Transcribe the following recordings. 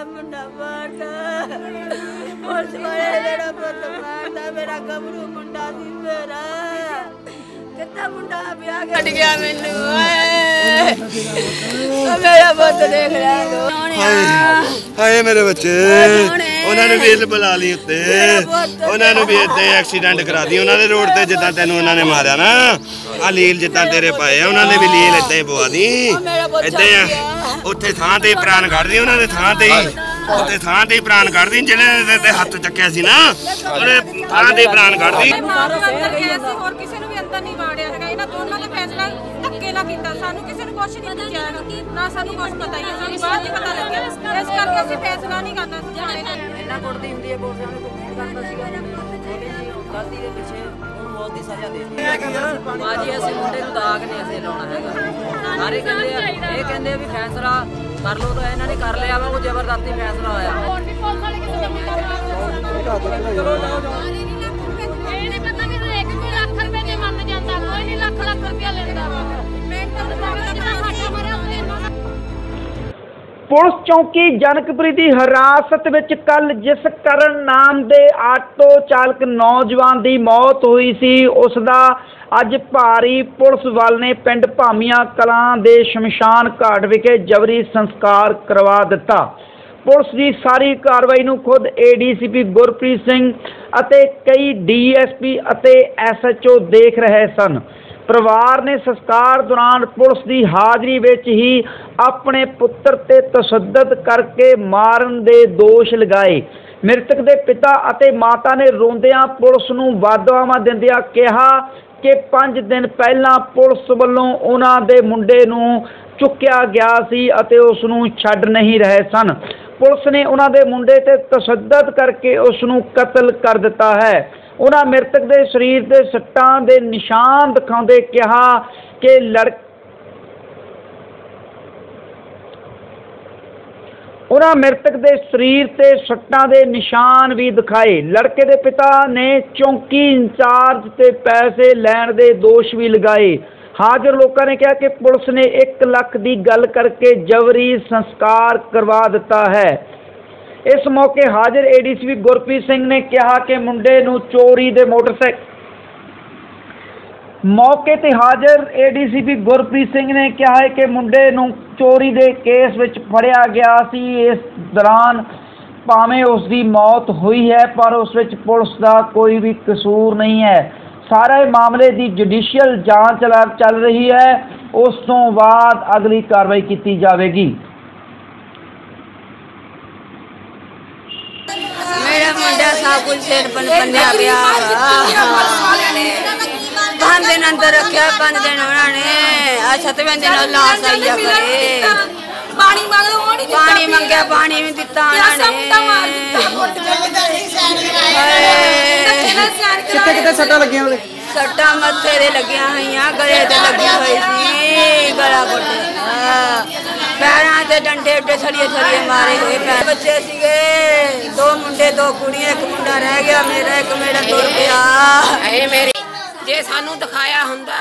ਮੇਰਾ ਮੁੰਡਾ ਮਾਰਦਾ ਪੁਲਿਸ ਵਾਲੇ ਮੇਰਾ ਪੁੱਤ ਮਾਰਦਾ ਮੇਰਾ ਗਮਰੂ ਮੁੰਡਾ ਸੀ ਮੇਰਾ। ਕਿੱਦਾਂ ਮੁੰਡਾ ਵਿਆਹ ਕੱਢ ਗਿਆ ਮੈਨੂੰ ਓਏ। ਮੇਰਾ ਪੁੱਤ ਦੇਖ ਲੈ। ਹਾਏ। ਮੇਰੇ ਬੱਚੇ। ਉਹਨਾਂ ਨੇ ਵੀ ਬੁਲਾ ਲਈ ਉੱਤੇ। ਉਹਨਾਂ ਨੂੰ ਵੀ ਇੱਥੇ ਐਕਸੀਡੈਂਟ ਕਰਾ ਦੀ ਉਹਨਾਂ ਦੇ ਰੋਡ ਤੇ ਜਿੱਦਾਂ ਤੈਨੂੰ ਉਹਨਾਂ ਨੇ ਮਾਰਿਆ ਨਾ ਆ ਲੀਲ ਜਿੱਦਾਂ ਤੇਰੇ ਪਾਏ ਆ ਉਹਨਾਂ ਨੇ ਵੀ ਲੀਲ ਹੀ ਪਵਾ ਦੀ ਆ। ਉੱਥੇ ਥਾਂ ਤੇ ਪ੍ਰਾਣ ਕੱਢਦੀ ਉਹਨਾਂ ਦੇ ਥਾਂ ਤੇ ਹੀ। ਉੱਥੇ ਥਾਂ ਤੇ ਹੀ ਪ੍ਰਾਣ ਕੱਢਦੀ ਜਿਹੜੇ ਦੇ ਤੇ ਹੱਥ ਚੱਕਿਆ ਸੀ ਨਾ ਉਹਨੇ ਥਾਂ ਤੇ ਹੀ ਪ੍ਰਾਣ ਕੱਢਦੀ। ਸੀ ਹੋਰ ਕਿਸੇ ਨੂੰ ਵੀ ਅੰਦਰ ਨਹੀਂ ਵਾੜਿਆ ਹੈਗਾ। ਇਹਨਾਂ ਦੋਨਾਂ ਦਾ ਫੈਸਲਾ ਧੱਕੇ ਨਾਲ ਕੀਤਾ। ਸਾਨੂੰ ਕਿਸੇ ਨੂੰ ਕੁਝ ਨਹੀਂ ਪੁੱਛਿਆ ਹੈਗਾ। ਨਾ ਸਾਨੂੰ ਕੁਝ ਪਤਾ ਹੀ ਹੈ। ਸਾਨੂੰ ਬਾਅਦ ਚ ਪਤਾ ਲੱਗਿਆ। ਇਸ ਕਰਕੇ ਅਸੀਂ ਫੈਸਲਾ ਨਹੀਂ ਕਰਨਾ ਸੀ ਜਾਣੇ ਇੰਨਾ ਕੁੱਟਦੀ ਹੁੰਦੀ ਹੈ ਬੋਲਦੇ ਉਹਨੂੰ ਕੋਈ ਕਰਦਾ ਸੀਗਾ ਗਲਤੀ ਦੇ ਪਿੱਛੇ ਉਹਨੂੰ ਮੌਤ ਦੀ ਸਜ਼ਾ ਦੇ ਦਿੱਤੀ ਬਾਜੀ ਅਸੀਂ ਮੁੰਡੇ ਨੂੰ ਦਾਗ ਨਹੀਂ ਅਸੀਂ ਲਾਉਣਾ ਹੈਗਾ। ਸਾਰੇ ਕਹਿੰਦੇ ਆ ਇਹ ਕਹਿੰਦੇ ਆ ਵੀ ਫੈਸਲਾ ਕਰ ਲਓ ਤਾਂ ਇਹਨਾਂ ਨੇ ਕਰ ਲਿਆ ਵਾ ਉਹ ਜ਼ਬਰਦਸਤੀ ਫੈਸਲਾ ਹੋਇਆ। ਹੋਰ ਵੀ ਪੁਲਿਸ ਵਾਲੇ ਕਿਸੇ ਦਾ ਇਹ ਨਹੀਂ ਪਤਾ ਕਿ ਇੱਕ ਕੋਈ ਲੱਖ ਰੁਪਏ ਦੇ ਮੰਨ ਜਾਂਦਾ ਕੋਈ ਨਹੀਂ ਲੱਖ ਲੱਖ ਰੁਪਇਆ ਲੈਂਦਾ ਵਾ। ਮੈਂਟਲ ਦਿਮਾਗ ਦਾ ਸਾਡਾ ਮਰਿਆ ਉਹਦੇ ਨਾਲ ਪੁਲਿਸ ਚੌਕੀ ਜਨਕਪੁਰੀ ਦੀ ਹਿਰਾਸਤ ਵਿੱਚ ਕੱਲ ਜਿਸ ਕਰਨ ਨਾਮ ਦੇ ਆਟੋ ਚਾਲਕ ਨੌਜਵਾਨ ਦੀ ਮੌਤ ਹੋਈ ਸੀ ਉਸ ਦਾ ਅੱਜ ਭਾਰੀ ਪੁਲਿਸ ਵੱਲ ਨੇ ਪਿੰਡ ਭਾਮੀਆਂ ਕਲਾਂ ਦੇ ਸ਼ਮਸ਼ਾਨ ਘਾਟ ਵਿਖੇ ਜਬਰੀ ਸੰਸਕਾਰ ਕਰਵਾ ਦਿੱਤਾ। ਪੁਲਿਸ ਦੀ ਸਾਰੀ ਕਾਰਵਾਈ ਨੂੰ ਖੁਦ ਏਡੀਸੀਪੀ ਗੁਰਪ੍ਰੀਤ ਸਿੰਘ ਅਤੇ ਕਈ ਡੀਐਸਪੀ ਅਤੇ ਐਸਐਚਓ ਦੇਖ ਰਹੇ ਸਨ। ਪਰਿਵਾਰ ਨੇ ਸੰਸਕਾਰ ਦੌਰਾਨ ਪੁਲਿਸ ਦੀ ਹਾਜ਼ਰੀ ਵਿੱਚ ਹੀ ਆਪਣੇ ਪੁੱਤਰ ਤੇ ਤਸ਼ੱਦਦ ਕਰਕੇ ਮਾਰਨ ਦੇ ਦੋਸ਼ ਲਗਾਏ। ਮ੍ਰਿਤਕ ਦੇ ਪਿਤਾ ਅਤੇ ਮਾਤਾ ਨੇ ਰੋਂਦਿਆਂ ਪੁਲਿਸ ਨੂੰ ਵਾਧਵਾਵਾਂ ਦਿੰਦਿਆਂ ਕਿਹਾ ਕਿ 5 ਦਿਨ ਪਹਿਲਾਂ ਪੁਲਿਸ ਵੱਲੋਂ ਉਹਨਾਂ ਦੇ ਮੁੰਡੇ ਨੂੰ ਚੁੱਕਿਆ ਗਿਆ ਸੀ ਅਤੇ ਉਸ ਨੂੰ ਛੱਡ ਨਹੀਂ ਰਹੇ ਸਨ। ਪੁਲਿਸ ਨੇ ਉਹਨਾਂ ਦੇ ਮੁੰਡੇ ਤੇ ਤਸ਼ੱਦਦ ਕਰਕੇ ਉਸ ਨੂੰ ਕਤਲ ਕਰ ਦਿੱਤਾ ਹੈ। ਉਹਨਾਂ ਮ੍ਰਿਤਕ ਦੇ ਸਰੀਰ ਦੇ ਸੱਟਾਂ ਦੇ ਨਿਸ਼ਾਨ ਦਿਖਾਉਂਦੇ ਕਿਹਾ ਕਿ ਲੜ ਉਹਨਾਂ ਮ੍ਰਿਤਕ ਦੇ ਸਰੀਰ ਤੇ ਸੱਟਾਂ ਦੇ ਨਿਸ਼ਾਨ ਵੀ ਦਿਖਾਏ। ਲੜਕੇ ਦੇ ਪਿਤਾ ਨੇ ਚੌਂਕੀ ਇੰਚਾਰਜ ਤੇ ਪੈਸੇ ਲੈਣ ਦੇ ਦੋਸ਼ ਵੀ ਲਗਾਏ। ਹਾਜ਼ਰ ਲੋਕਾਂ ਨੇ ਕਿਹਾ ਕਿ ਪੁਲਿਸ ਨੇ 1 ਲੱਖ ਦੀ ਗੱਲ ਕਰਕੇ ਜਬਰੀ ਸੰਸਕਾਰ ਕਰਵਾ ਦਿੱਤਾ ਹੈ। ਇਸ ਮੌਕੇ ਹਾਜ਼ਰ ਏਡੀਸੀਪੀ ਗੁਰਪ੍ਰੀਤ ਸਿੰਘ ਨੇ ਕਿਹਾ ਕਿ ਮੁੰਡੇ ਨੂੰ ਚੋਰੀ ਦੇ ਮੋਟਰਸਾਈਕਲ ਮੌਕੇ ਤੇ ਹਾਜ਼ਰ ਏਡੀਸੀਪੀ ਗੁਰਪ੍ਰੀਤ ਸਿੰਘ ਨੇ ਕਿਹਾ ਹੈ ਕਿ ਮੁੰਡੇ ਨੂੰ ਚੋਰੀ ਦੇ ਕੇਸ ਵਿੱਚ ਫੜਿਆ ਗਿਆ ਸੀ। ਇਸ ਦੌਰਾਨ ਭਾਵੇਂ ਉਸ ਦੀ ਮੌਤ ਹੋਈ ਹੈ, ਪਰ ਉਸ ਵਿੱਚ ਪੁਲਿਸ ਦਾ ਕੋਈ ਵੀ ਕਸੂਰ ਨਹੀਂ ਹੈ। ਸਾਰੇ ਮਾਮਲੇ ਦੀ ਜੁਡੀਸ਼ੀਅਲ ਜਾਂਚ ਚੱਲ ਰਹੀ ਹੈ। ਉਸ ਤੋਂ ਬਾਅਦ ਅਗਲੀ ਕਾਰਵਾਈ ਕੀਤੀ ਜਾਵੇਗੀ। ਮੇਰਾ ਮੁੰਡਾ ਸਭ ਕੁਝ ਸਿਰ ਪਨ ਪਿਆ ਪੰਜ ਦਿਨ ਅੰਦਰ ਰੱਖਿਆ ਪੰਜ ਦਿਨ ਉਹਨਾਂ ਨੇ। ਆ ਸਤਵੇਂ ਦਿਨ ਲਾਸ ਆਈ ਆ ਕਰੇ ਪਾਣੀ ਮੰਗਦਾ ਉਹ ਨਹੀਂ ਪਾਣੀ ਮੰਗਿਆ ਪਾਣੀ ਵੀ ਦਿੱਤਾ ਉਹਨਾਂ ਸੱਟਾ ਮਾਰ ਦਿੱਤਾ। ਨੇ। ਕਿੱਥੇ ਕਿੱਥੇ ਸੱਟਾਂ ਲੱਗੀਆਂ ਉਹਦੇ? ਸੱਟਾਂ ਮੱਥੇ ਦੇ ਲੱਗੀਆਂ ਹੋਈਆਂ ਗਲੇ ਤੇ ਲੱਗੀ ਹੋਈ ਸੀ। ਗਲਾ ਘੁੱਟਿਆ ਪੈਰਾਂ ਤੇ ਡੰਡੇ ਉੱਡੇ ਛੜੀਏ ਛੜੀਏ ਮਾਰੇ ਹੋਏ ਪੈਰ। ਬੱਚੇ ਸੀਗੇ। ਦੋ ਮੁੰਡੇ ਦੋ ਕੁੜੀਆਂ ਇੱਕ ਮੁੰਡਾ ਰਹਿ ਗਿਆ ਮੇਰਾ ਇੱਕ ਮੇਰਾ ਤੁਰ ਗਿਆ ਇਹ ਮੇਰੀ ਜੇ ਸਾਨੂੰ ਦਿਖਾਇਆ ਹੁੰਦਾ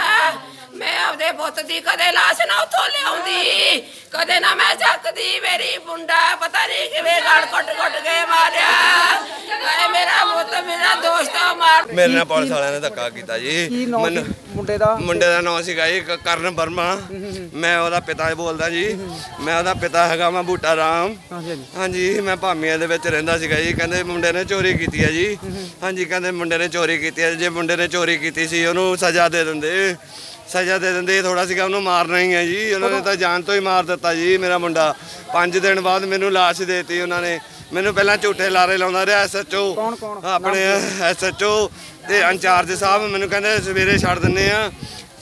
ਮੈਂ ਆਪਦੇ ਪੁੱਤ ਦੀ ਕਦੇ ਲਾਸ਼ ਨਾ ਉੱਥੋਂ ਲਿਆਉਂਦੀ। ਕਦੇ ਨਾ ਮੈਂ ਚੱਕਦੀ ਮੇਰੀ ਮੁੰਡਾ ਪਤਾ ਨਹੀਂ ਕਿਵੇਂ ਗੜ ਕੁੱਟ ਕੁੱਟ ਕੇ ਮਾਰਿਆ। ਐ ਮੇਰਾ ਪੁੱਤ ਮੇਰਾ ਦੋਸਤ ਆ ਮਾਰ ਮੇਰੇ ਨਾਲ ਪੁਲਿਸ ਵਾਲਿਆਂ ਨੇ ਧੱਕਾ ਕੀਤਾ ਜੀ। ਮੈਨੂੰ ਮੁੰਡੇ ਦਾ? ਮੁੰਡੇ ਦਾ ਨਾਮ ਸੀਗਾ ਜੀ ਕ- ਕਰਨ ਵਰਮਾ। ਮੈਂ ਉਹਦਾ ਪਿਤਾ ਬੋਲਦਾ ਜੀ। ਮੈਂ ਉਹਦਾ ਪਿਤਾ ਹੈਗਾ ਮੈਂ ਬੂਟਾ ਰਾਮ। ਹਾਂਜੀ ਮੈਂ ਭਾਮੀਆਂ ਦੇ ਵਿੱਚ ਰਹਿੰਦਾ ਸੀਗਾ ਜੀ। ਕਹਿੰਦੇ ਮੁੰਡੇ ਨੇ ਚੋਰੀ ਕੀਤੀ ਹੈ ਜੀ। ਹਾਂਜੀ ਕਹਿੰਦੇ ਮੁੰਡੇ ਨੇ ਚੋਰੀ ਕੀਤੀ ਹੈ। ਜੇ ਮੁੰਡੇ ਨੇ ਚੋਰੀ ਕੀਤੀ ਸੀ ਉਹਨੂੰ ਸਜ਼ਾ ਦੇ ਦਿੰਦੇ। ਸਜ਼ਾ ਦੇ ਦਿੰਦੇ ਥੋੜਾ ਸੀਗਾ ਉਹਨੂੰ ਮਾਰਨਾ ਹੀ ਹੈ ਜੀ। ਉਹਨਾਂ ਨੇ ਤਾਂ ਜਾਨ ਤੋਂ ਹੀ ਮਾਰ ਦਿੱਤਾ ਜੀ ਮੇਰਾ ਮੁੰਡਾ। 5 ਦਿਨ ਬਾਅਦ ਮੈਨੂੰ ਲਾਸ਼ ਦੇਤੀ ਉਹਨਾਂ ਨੇ। ਮੈਨੂੰ ਪਹਿਲਾਂ ਝੂਠੇ ਲਾਰੇ ਲਾਉਂਦਾ ਰਿਹਾ ਐਸਐਚਓ ਕੌਣ ਕੌਣ? ਆਪਣੇ ਐਸਐਚਓ ਤੇ ਇੰਚਾਰਜ ਸਾਹਿਬ ਮੈਨੂੰ ਕਹਿੰਦੇ ਸਵੇਰੇ ਛੱਡ ਦਿੰਨੇ ਆ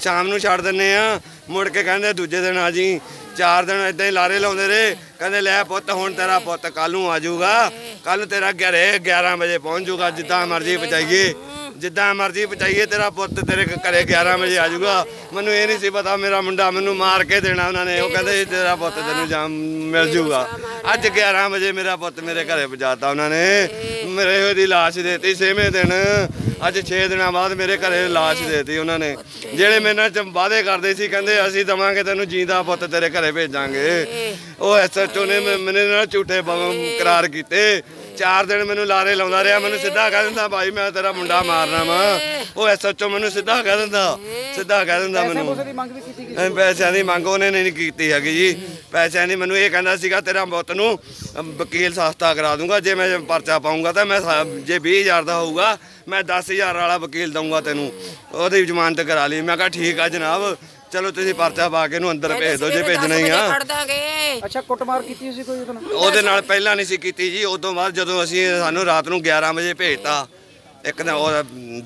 ਸ਼ਾਮ ਨੂੰ ਛੱਡ ਦਿੰਨੇ ਆ। ਮੁੜ ਕੇ ਕਹਿੰਦੇ ਦੂਜੇ ਦਿਨ ਆ ਜੀ। ਚਾਰ ਦਿਨ ਇਦਾਂ ਹੀ ਲਾਰੇ ਲਾਉਂਦੇ ਰਹੇ। ਕਹਿੰਦੇ ਲੈ ਪੁੱਤ ਹੁਣ ਤੇਰਾ ਪੁੱਤ ਕੱਲ ਨੂੰ ਆ ਜਾਊਗਾ। ਕੱਲ ਤੇਰਾ ਘਰੇ 11 ਵਜੇ ਪਹੁੰਚ ਜਾਊਗਾ ਜਿੱਦਾਂ ਮਰਜ਼ੀ ਪਹੁੰਚਾਈਏ। ਜਿੱਦਾਂ ਮਰਜ਼ੀ ਪਹੁੰਚਾਈਏ, ਤੇਰਾ ਪੁੱਤ ਤੇਰੇ ਘਰੇ 11 ਵਜੇ ਆ ਜਾਊਗਾ। ਮੈਨੂੰ ਇਹ ਨਹੀਂ ਸੀ ਪਤਾ, ਮੇਰਾ ਮੁੰਡਾ ਮੈਨੂੰ ਮਾਰ ਕੇ ਦੇਣਾ ਉਹਨਾਂ ਨੇ। ਉਹ ਕਹਿੰਦੇ ਤੇਰਾ ਪੁੱਤ ਤੈਨੂੰ ਜਾਮ ਮਿਲ ਜਾਊਗਾ। ਅੱਜ 11 ਵਜੇ ਮੇਰਾ ਪੁੱਤ ਮੇਰੇ ਘਰੇ ਪਹੁੰਚਾਤਾ ਉਹਨਾਂ ਨੇ। ਮੇਰੇ ਉਹਦੀ ਲਾਸ਼ ਦੇਤੀ ਛੇਵੇਂ ਦਿਨ। ਅੱਜ 6 ਦਿਨਾਂ ਬਾਅਦ ਮੇਰੇ ਘਰੇ ਲਾਸ਼ ਦੇਤੀ ਉਹਨਾਂ ਨੇ। ਜਿਹੜੇ ਮੇਰੇ ਨਾਲ ਵਾਅਦੇ ਕਰਦੇ ਸੀ, ਕਹਿੰਦੇ ਅਸੀਂ ਦਵਾਂਗੇ ਤੈਨੂੰ, ਜੀਂਦਾ ਪੁੱਤ ਤੇਰੇ ਘਰੇ ਭੇਜਾਂਗੇ। ਉਹ ਐਸਐਚਓ ਨੇ ਮੈ- ਮੇਰੇ ਨਾਲ ਝੂਠੇ ਬ- ਕਰਾਰ ਕੀਤੇ। ਚਾਰ ਦਿਨ ਮੈਨੂੰ ਲਾਰੇ ਲਾਉਂਦਾ ਰਿਹਾ ਮੈਨੂੰ ਸਿੱਧਾ ਕਹਿ ਦਿੰਦਾ ਭਾਈ ਮੈਂ ਤੇਰਾ ਮੁੰਡਾ ਮਾਰਨਾ ਵਾ। ਉਹ ਐਸਐਚਓ ਮੈਨੂੰ ਸਿੱਧਾ ਕਹਿ ਦਿੰਦਾ ਸਿੱਧਾ ਕਹਿ ਦਿੰਦਾ ਮੈਨੂੰ। ਐਂ ਪੈਸਿਆਂ ਦੀ ਮੰਗ ਉਹਨੇ ਨਹੀਂ ਕੀਤੀ ਹੈਗੀ ਜੀ। ਪੈਸਿਆਂ ਦੀ ਮੈਨੂੰ ਇਹ ਕਹਿੰਦਾ ਸੀਗਾ ਤੇਰਾ ਪੁੱਤ ਨੂੰ ਵਕੀਲ ਸਸਤਾ ਕਰਾ ਦੂੰਗਾ। ਜੇ ਮੈਂ ਪਰਚਾ ਪਾਉਂਗਾ ਤਾਂ ਮੈਂ ਜੇ 20000 ਦਾ ਹੋਊਗਾ ਮੈਂ 10000 ਵਾਲਾ ਵਕੀਲ ਦਊਂਗਾ ਤੈਨੂੰ। ਉਹਦੀ ਜ਼ਮਾਨਤ ਕਰਾ ਲਈ। ਮੈਂ ਕਿਹਾ ਠੀਕ ਆ ਜਨਾਬ ਚਲੋ ਤੁਸੀਂ ਪਰਚਾ ਪਾ ਕੇ ਇਹਨੂੰ ਅੰਦਰ ਭੇਜ ਦਿਓ ਜੇ ਭੇਜਣਾ ਹੀ ਆ। ਅੱਛਾ ਕੁੱਟਮਾਰ ਕੀਤੀ ਸੀ ਕੋਈ ਉਹਦੇ ਨਾਲ? ਉਹਦੇ ਨਾਲ ਪਹਿਲਾਂ ਨਹੀਂ ਸੀ ਕੀਤੀ ਜੀ ਉਸ ਤੋਂ ਬਾਅਦ ਜਦੋਂ ਅਸੀਂ ਸਾਨੂੰ ਰਾਤ ਨੂੰ 11 ਵਜੇ ਭੇਜਤਾ ਇੱਕ ਦਿਨ ਉਹ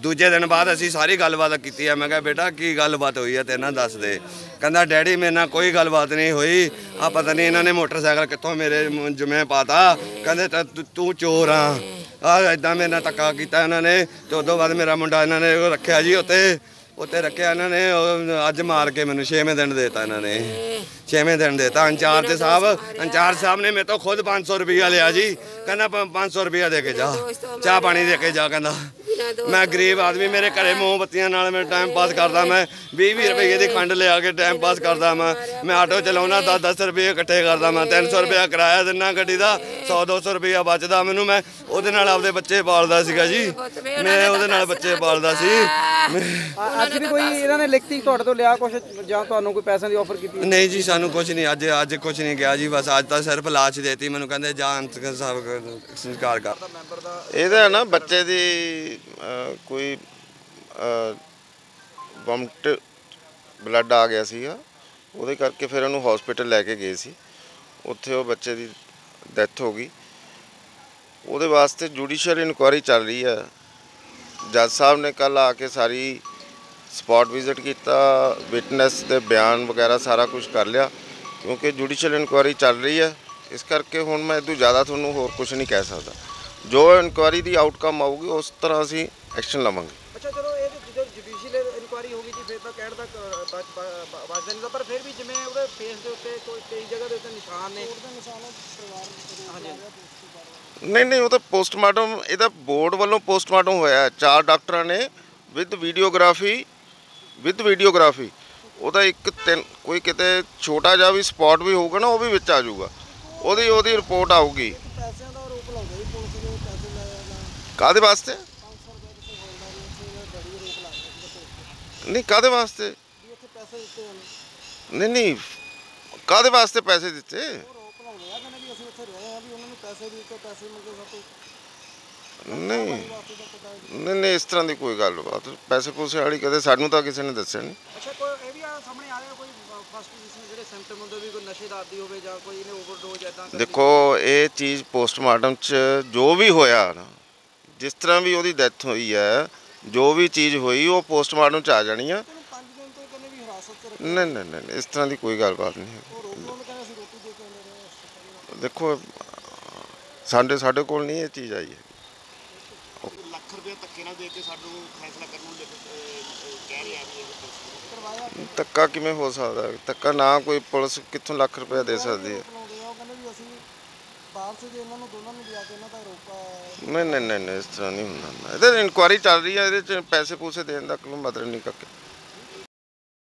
ਦੂਜੇ ਦਿਨ ਬਾਅਦ ਅਸੀਂ ਸਾਰੀ ਗੱਲਬਾਤ ਕੀਤੀ ਆ। ਮੈਂ ਕਿਹਾ ਬੇਟਾ ਕੀ ਗੱਲਬਾਤ ਹੋਈ ਆ? ਤੇਰੇ ਨਾਲ ਦੱਸ ਦੇ। ਕਹਿੰਦਾ ਡੈਡੀ ਮੇਰੇ ਨਾਲ ਕੋਈ ਗੱਲਬਾਤ ਨਹੀਂ ਹੋਈ। ਆ ਪਤਾ ਨਹੀਂ ਇਹਨਾਂ ਨੇ ਮੋਟਰਸਾਈਕਲ ਕਿੱਥੋਂ ਮੇਰੇ ਜਮੇ ਪਾਤਾ। ਕਹਿੰਦੇ ਤਾਂ ਚੋਰ ਆ। ਆ ਇਦਾਂ ਮੇਰੇ ਨਾਲ ਧੱਕਾ ਕੀਤਾ ਇਹਨਾਂ ਨੇ ਤੇ ਉਦੋਂ ਬਾਅਦ ਮੇਰਾ ਮੁੰਡਾ ਇਹਨਾਂ ਨੇ ਰੱਖਿਆ ਜੀ ਉੱਤੇ ਉੱਤੇ ਰੱਖਿਆ ਇਹਨਾਂ ਨੇ, ਉਹ ਅੱਜ ਮਾਰ ਕੇ ਮੈਨੂੰ 6ਵੇਂ ਦਿਨ ਦੇਤਾ ਇਹਨਾਂ ਨੇ। 6ਵੇਂ ਦਿਨ ਦੇਤਾ। ਇੰਚਾਰਜ ਸਾਹਿਬ ਇੰਚਾਰਜ ਸਾਹਿਬ ਨੇ ਮੇਰੇ ਤੋਂ ਖੁਦ 500 ਰੁਪਇਆ ਲਿਆ ਜੀ। ਕਹਿੰਦਾ ਪ- 500 ਰੁਪਇਆ ਦੇ ਕੇ ਜਾ। ਚਾਹ ਪਾਣੀ ਦੇ ਕੇ ਜਾ, ਕਹਿੰਦਾ। ਮੈਂ ਗਰੀਬ ਆਦਮੀ ਮੇਰੇ ਘਰੇ ਮੋਮਬੱਤੀਆਂ ਨਾਲ ਮੈਂ ਟਾਈਮ ਪਾਸ ਕਰਦਾ ਮੈਂ 20 20 ਰੁਪਏ ਦੀ ਖੰਡ ਲਿਆ ਕੇ ਟਾਈਮ ਪਾਸ ਕਰਦਾ ਮੈਂ ਮੈਂ ਆਟੋ ਚਲਾਉਣਾ 10 10 ਰੁਪਏ ਇਕੱਠੇ ਕਰਦਾ ਮੈਂ 300 ਰੁਪਇਆ ਕਿਰਾਇਆ ਦਿੰਦਾ ਗੱਡੀ ਦਾ 100 200 ਰੁਪਇਆ ਬਚਦਾ ਮੈਨੂੰ ਮੈਂ ਉਹਦੇ ਨਾਲ ਆਪਦੇ ਬੱਚੇ ਪਾਲਦਾ ਸੀਗਾ ਜੀ। ਮੈਂ ਉਹਦੇ ਨਾਲ ਬੱਚੇ ਪਾਲਦਾ ਸੀ। ਅੱਜ ਵੀ ਕੋਈ ਇਹਨਾਂ ਨੇ ਲਿਖਤੀ ਤੁਹਾਡੇ ਤੋਂ ਲਿਆ ਕੁਝ ਜਾਂ ਤੁਹਾਨੂੰ ਕੋਈ ਪੈਸਿਆਂ ਦੀ ਆਫਰ ਕੀਤੀ? ਨਹੀਂ ਜੀ ਸਾਨੂੰ ਕੁਝ ਨਹੀਂ ਅੱਜ ਅੱਜ ਕੁਝ ਨਹੀਂ ਗਿਆ ਜੀ ਬਸ ਅੱਜ ਤਾਂ ਸਿਰਫ ਲਾਸ਼ ਦੇਤੀ ਮੈਨੂੰ ਕਹਿੰਦੇ ਜਾਂ ਅੰਤਿਮ ਸਾਹਿਬ ਸੰਸਕਾਰ ਕਰ। ਇਹਦਾ ਨਾ ਬੱਚੇ ਦੀ ਕੋਈ ਵਮਟ ਬਲੱਡ ਆ ਗਿਆ ਸੀਗਾ। ਉਹਦੇ ਕਰਕੇ ਫਿਰ ਉਹਨੂੰ ਹਸਪੀਟਲ ਲੈ ਕੇ ਗਏ ਸੀ। ਉੱਥੇ ਉਹ ਬੱਚੇ ਦੀ ਡੈਥ ਹੋ ਗਈ। ਉਹਦੇ ਵਾਸਤੇ ਜੁਡੀਸ਼ੀਅਲ ਇਨਕੁਆਇਰੀ ਚੱਲ ਰਹੀ ਹੈ। ਜੱਜ ਸਾਹਿਬ ਨੇ ਕੱਲ ਆ ਕੇ ਸਾਰੀ ਸਪੌਟ ਵਿਜ਼ਿਟ ਕੀਤਾ ਵਿਟਨੈਸ ਦੇ ਬਿਆਨ ਵਗੈਰਾ ਸਾਰਾ ਕੁਝ ਕਰ ਲਿਆ। ਕਿਉਂਕਿ ਜੁਡੀਸ਼ੀਅਲ ਇਨਕੁਆਇਰੀ ਚੱਲ ਰਹੀ ਹੈ। ਇਸ ਕਰਕੇ ਹੁਣ ਮੈਂ ਇਦੋਂ ਜ਼ਿਆਦਾ ਤੁਹਾਨੂੰ ਹੋਰ ਕੁਝ ਨਹੀਂ ਕਹਿ ਸਕਦਾ। ਜੋ ਇਨਕੁਆਇਰੀ ਦੀ ਆਊਟਕਮ ਆਊਗੀ ਉਸ ਤਰ੍ਹਾਂ ਅਸੀਂ ਐਕਸ਼ਨ ਲਵਾਂਗੇ। ਅੱਛਾ ਚਲੋ ਇਹ ਜਦੋਂ ਜੁਡੀਸ਼ੀਅਲ ਇਨਕੁਆਰੀ ਹੋ ਗਈ ਜੀ ਫਿਰ ਤਾਂ ਕਹਿਣ ਦਾ ਵਾਜਦਾ ਨਹੀਂ ਪਰ ਫਿਰ ਵੀ ਜਿਵੇਂ ਉਹਦੇ ਫੇਸ ਦੇ ਉੱਤੇ ਕੋਈ ਕਈ ਜਗ੍ਹਾ ਦੇ ਉੱਤੇ ਨਿਸ਼ਾਨ ਨੇ। ਉਹਦੇ ਨਿਸ਼ਾਨ ਪਰਿਵਾਰ ਨਹੀਂ ਨਹੀਂ ਉਹ ਤਾਂ ਪੋਸਟਮਾਰਟਮ ਇਹਦਾ ਬੋਰਡ ਵੱਲੋਂ ਪੋਸਟਮਾਰਟਮ ਹੋਇਆ ਹੈ। ਚਾਰ ਡਾਕਟਰਾਂ ਨੇ ਵਿਦ ਵੀਡੀਓਗ੍ਰਾਫੀ ਵਿਦ ਵੀਡੀਓਗ੍ਰਾਫੀ ਉਹਦਾ ਇੱਕ ਤਿੰਨ ਕੋਈ ਕਿਤੇ ਛੋਟਾ ਜਿਹਾ ਵੀ ਸਪੌਟ ਵੀ ਹੋਊਗਾ ਨਾ ਉਹ ਵੀ ਵਿੱਚ ਆ ਜਾਊਗਾ। ਉਹਦੀ ਉਹਦੀ ਰਿਪੋਰਟ ਆਊਗੀ ਪੈਸਿਆਂ ਦਾ ਆਰੋਪ ਲਾਉਂਦੇ ਜੀ ਪੁਲਿਸ ਦੇ ਪੈਸੇ ਲੈ ਲੈ ਕਾਦੇ ਵਾਸਤੇ? ਨਹੀਂ ਕਾਦੇ ਵਾਸਤੇ? ਨਹੀਂ ਨਹੀਂ ਕਾਦੇ ਵਾਸਤੇ ਪੈਸੇ ਦਿੱਤੇ? ਨਹੀਂ ਨਹੀਂ ਨਹੀਂ ਇਸ ਤਰ੍ਹਾਂ ਦੀ ਕੋਈ ਗੱਲਬਾਤ ਪੈਸੇ ਪੂਸੇ ਵਾਲੀ ਕਦੇ ਸਾਨੂੰ ਤਾਂ ਕਿਸੇ ਨੇ ਦੱਸਿਆ ਨਹੀਂ ਅੱਛਾ ਕੋਈ ਇਹ ਵੀ ਸਾਹਮਣੇ ਆ ਰਿਹਾ ਕੋਈ ਫਸਟ ਪੋਜੀਸ਼ਨ ਜਿਹੜੇ ਸਿੰਪਟਮ ਹੁੰਦੇ ਵੀ ਕੋਈ ਨਸ਼ੇ ਦਾ ਆਦੀ ਹੋਵੇ ਜਾਂ ਕੋਈ ਇਹਨੇ ਓਵਰਡੋਜ਼ ਇਦਾਂ ਦੇਖੋ ਇਹ ਚੀਜ਼ ਪੋਸਟਮਾਰਟਮ 'ਚ ਜੋ ਵੀ ਹੋਇਆ ਨਾ ਜਿਸ ਤਰ੍ਹਾਂ ਵੀ ਉਹਦੀ ਡੈਥ ਹੋਈ ਹੈ ਜੋ ਵੀ ਚੀਜ਼ ਹੋਈ ਉਹ ਪੋਸਟਮਾਰਟਮ 'ਚ ਆ ਜਾਣੀ ਆ। ਨਹੀਂ ਨਹੀਂ ਨਹੀਂ ਇਸ ਤਰ੍ਹਾਂ ਦੀ ਕੋਈ ਗੱਲਬਾਤ ਨਹੀਂ ਦੇਖੋ ਸਾਡੇ ਸਾਡੇ ਕੋਲ ਨਹੀਂ ਇਹ ਚੀਜ਼ ਆਈ ਹੈ ਲੱਖ ਰੁਪਏ ਧੱਕੇ ਨਾਲ ਦੇ ਕੇ ਸਾਨੂੰ ਫੈਸਲਾ ਕਰਨ ਨੂੰ ਕਹਿ ਰਿਹਾ ਵੀ ਇਹ ਧੱਕਾ ਕਿਵੇਂ ਹੋ ਸਕਦਾ? ਹੈ? ਧੱਕਾ ਨਾ ਕੋਈ ਪੁਲਿਸ ਕਿੱਥੋਂ ਲੱਖ ਰੁਪਏ ਦੇ ਸਕਦੀ ਹੈ ਬਣਾਉਂਦੇ ਆ ਉਹ ਕਹਿੰਦੇ ਵੀ ਅਸੀਂ ਬਾਹਰ ਜੇ ਇਹਨਾਂ ਨੂੰ ਦੋਨਾਂ ਨੂੰ ਲਿਆ ਕੇ ਇਹਨਾਂ ਦਾ ਰੋਕਾ ਨਹੀਂ ਨਹੀਂ ਨਹੀਂ ਨਹੀਂ, ਇਸ ਤਰ੍ਹਾਂ ਨਹੀਂ ਹੁੰਦਾ। ਇਹਦੇ ਇਨਕੁਆਰੀ ਚੱਲ ਰਹੀ ਹੈ ਇਹਦੇ 'ਚ ਪੈਸੇ ਪੂਸੇ ਦੇਣ ਦਾ ਕੋਈ ਮਤਲਬ ਨਹੀਂ ਕੱਕੇ।